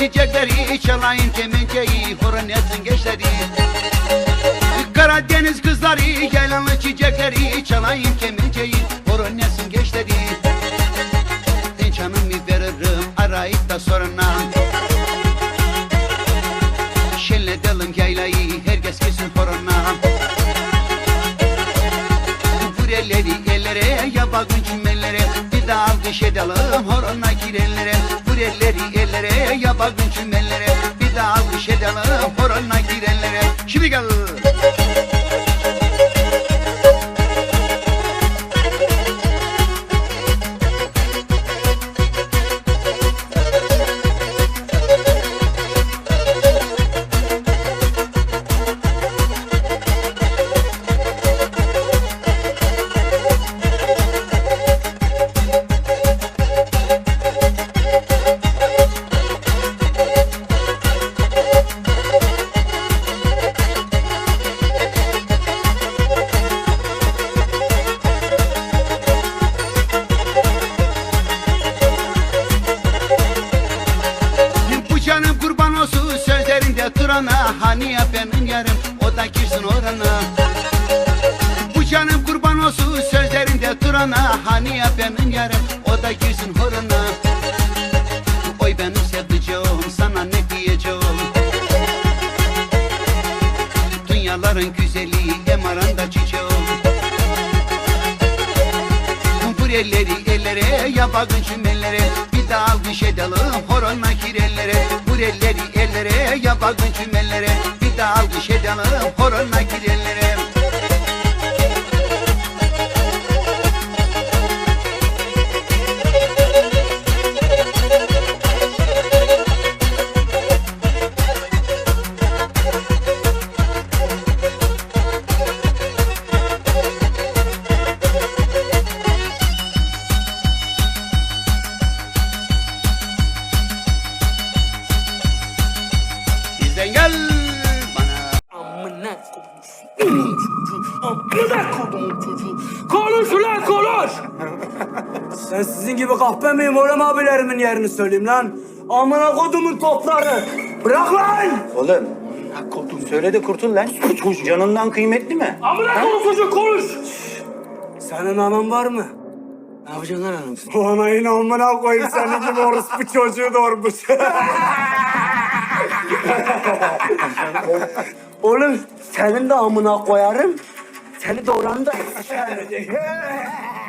çiçekleri Çalayım kemençeyi Horon etsin gençleri. Karadeniz kızları Yaylanın çiçekleri Çalayım kemençeyi Horon etsin gençleri. Ben canımı veririm Arayıp da sorana Alkış edelim horona girenlere Vur elleri ellere ya bakın çimellere Bir daha alkış edelim horona girenlere Şimdi gel Hani ya benim yarım o da girsin orana. Bu canım kurban olsun sözlerinde durana. Hani ya benim yarım o da girsin horana Oy benim sevdiceğim sana ne diyeceğim? Dünyaların güzeli emaranda çiçeğim. Vur elleri ellere ya bakın Bir daha alkış edelim horona girellere Vur elleri ellere ya bakın çimellere Bir daha alkış edelim horona girellere Amına kodumun çocuğu. Konuş ulan konuş. Sen sizin gibi kahpe miyim oğlum abilerimin yerini söyleyeyim lan. Amına kodumun topları. Bırak lan. Oğlum. Söyle de kurtul lan. Canından kıymetli mi? Amına kodumun çocuğu konuş. Senin anan var mı? Ne yapacaksın lan anam? O anayın amına koyayım senin gibi orospu çocuğu doğurmuş. Oğlum senin de amına koyarım. Seni doğuranı da